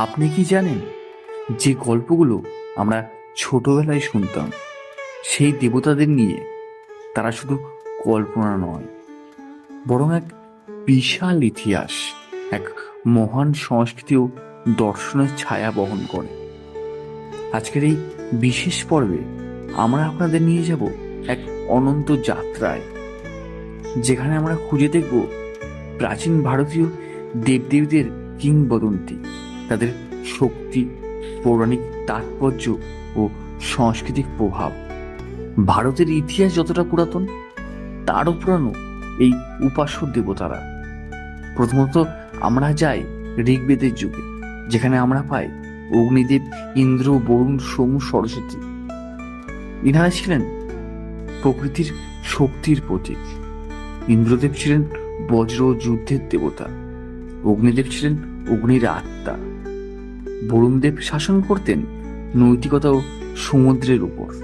আপনি কি জানেন, যে গল্পগুলো আমরা ছোটবেলায় শুনতাম, সেই দেবতাদের নিয়ে তারা শুধু কল্পনা নয়, বরং এক বিশাল ইতিহাস, এক মহান সংস্কৃতি ও দর্শনের ছায়া বহন করে। আজকের এই বিশেষ পর্বে আমরা আপনাদের নিয়ে যাব এক অনন্ত যাত্রায়, যেখানে আমরা খুঁজে দেখব প্রাচীন ভারতীয় দেবদেবীদের কিংবদন্তি। তাদের শক্তি, পৌরাণিক তাৎপর্য ও সাংস্কৃতিক প্রভাব। ভারতের ইতিহাস যতটা পুরাতন তারও পুরানো এই উপাস্য দেবতারা। প্রথমত আমরা যাই ঋগ্বেদের যুগে, যেখানে আমরা পাই অগ্নিদেব ইন্দ্র, বরুণ সোম সরস্বতী। ইনারা ছিলেন প্রকৃতির শক্তির প্রতীক। ইন্দ্রদেব ছিলেন বজ্র যুদ্ধের দেবতা। অগ্নিদেব ছিলেন অগ্নির আত্মা। বরুণদেব শাসন করতেন নৈতিকতা ও সমুদ্রের উপর।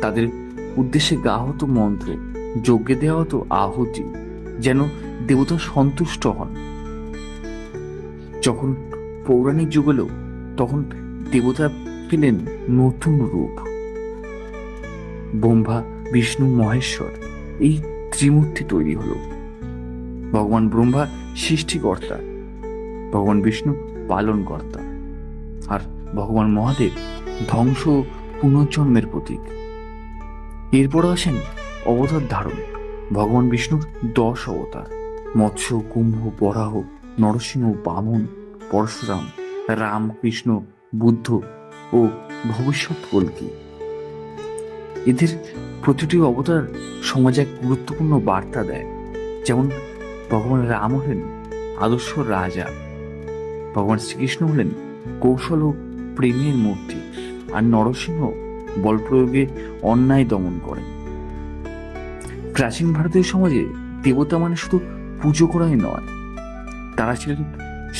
তাদের উদ্দেশ্যে গা হতো মন্ত্র যজ্ঞে দেওয়া হতো আহুতি যেন দেবতা সন্তুষ্ট হন। যখন পৌরাণিক যুগ এলো, তখন দেবতা পেলেন নতুন রূপ। ব্রহ্মা, বিষ্ণু, মহেশ্বর এই ত্রিমূর্তি তৈরি হলো। ভগবান ব্রহ্মা সৃষ্টিকর্তা। ভগবান বিষ্ণু পালনকর্তা আর ভগবান মহাদেব ধ্বংস পুনর্জন্মের প্রতীক। এরপর আসেন অবতার ধারণ। ভগবান বিষ্ণুর দশ অবতার। মৎস্য, কুম্ভ, বরাহ, নরসিংহ, বামন, পরশুরাম রাম কৃষ্ণ বুদ্ধ ও ভবিষ্যৎ কল্কি। এদের প্রতিটি অবতার সমাজে এক গুরুত্বপূর্ণ বার্তা দেয়। যেমন ভগবান রাম হলেন আদর্শ রাজা। ভগবান শ্রীকৃষ্ণ হলেন কৌশল ও প্রেমের মূর্তি আর নরসিংহ বল প্রয়োগে অন্যায় দমন করেন। প্রাচীন ভারতীয় সমাজে দেবতা মানে শুধু পুজো করাই নয়, তারা ছিলেন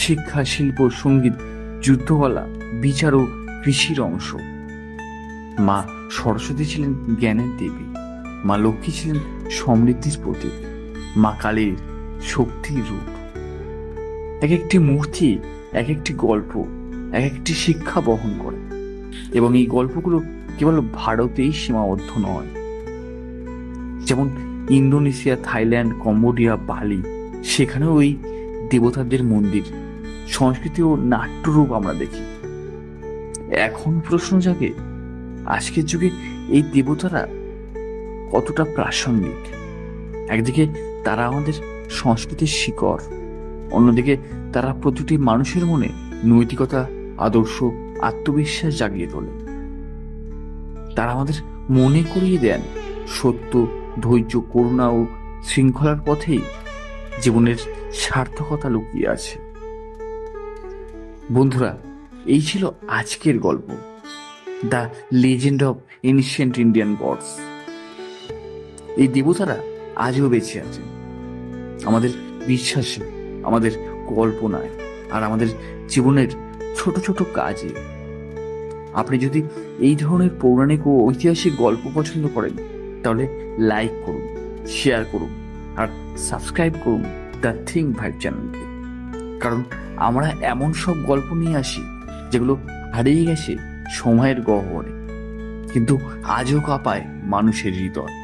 শিক্ষা, শিল্প, সংগীত, যুদ্ধকলা, বিচার ও কৃষির অংশ। মা সরস্বতী ছিলেন জ্ঞানের দেবী, মা লক্ষ্মী ছিলেন সমৃদ্ধির প্রতীক, মা কালীর শক্তির রূপ। এক একটি মূর্তি এক একটি গল্প এক একটি শিক্ষা বহন করে। এবং এই গল্পগুলো কেবল ভারতেই সীমাবদ্ধ নয়। যেমন ইন্দোনেশিয়া, থাইল্যান্ড, কম্বোডিয়া, বালি, সেখানেও ওই দেবতাদের মন্দির, সংস্কৃতি ও নাট্যরূপ আমরা দেখি। এখন প্রশ্ন জাগে, আজকের যুগে এই দেবতারা কতটা প্রাসঙ্গিক? একদিকে তারা আমাদের সংস্কৃতির শিকড় অন্যদিকে তারা প্রতিটি মানুষের মনে নৈতিকতা, আদর্শ, আত্মবিশ্বাস জাগিয়ে তোলে। তারা আমাদের মনে করিয়ে দেন সত্য, ধৈর্য, করুণা ও শৃঙ্খলার পথেই জীবনের সার্থকতা লুকিয়ে আছে। বন্ধুরা, এই ছিল আজকের গল্প। The legend of ancient Indian gods. এই দেবতারা আজও বেঁচে আছে আমাদের বিশ্বাসে আমাদের কল্পনায় আর আমাদের জীবনের ছোট ছোট কাজে। আপনি যদি এই ধরনের পৌরাণিক ও ঐতিহাসিক গল্প পছন্দ করেন, তাহলে লাইক করুন শেয়ার করুন আর সাবস্ক্রাইব করুন দ্য থিং ভাইব চ্যানেলকে কারণ আমরা এমন সব গল্প নিয়ে আসি, যেগুলো হারিয়ে গেছে সময়ের গহ্বরে, কিন্তু আজও কাঁপায় মানুষের হৃদয়।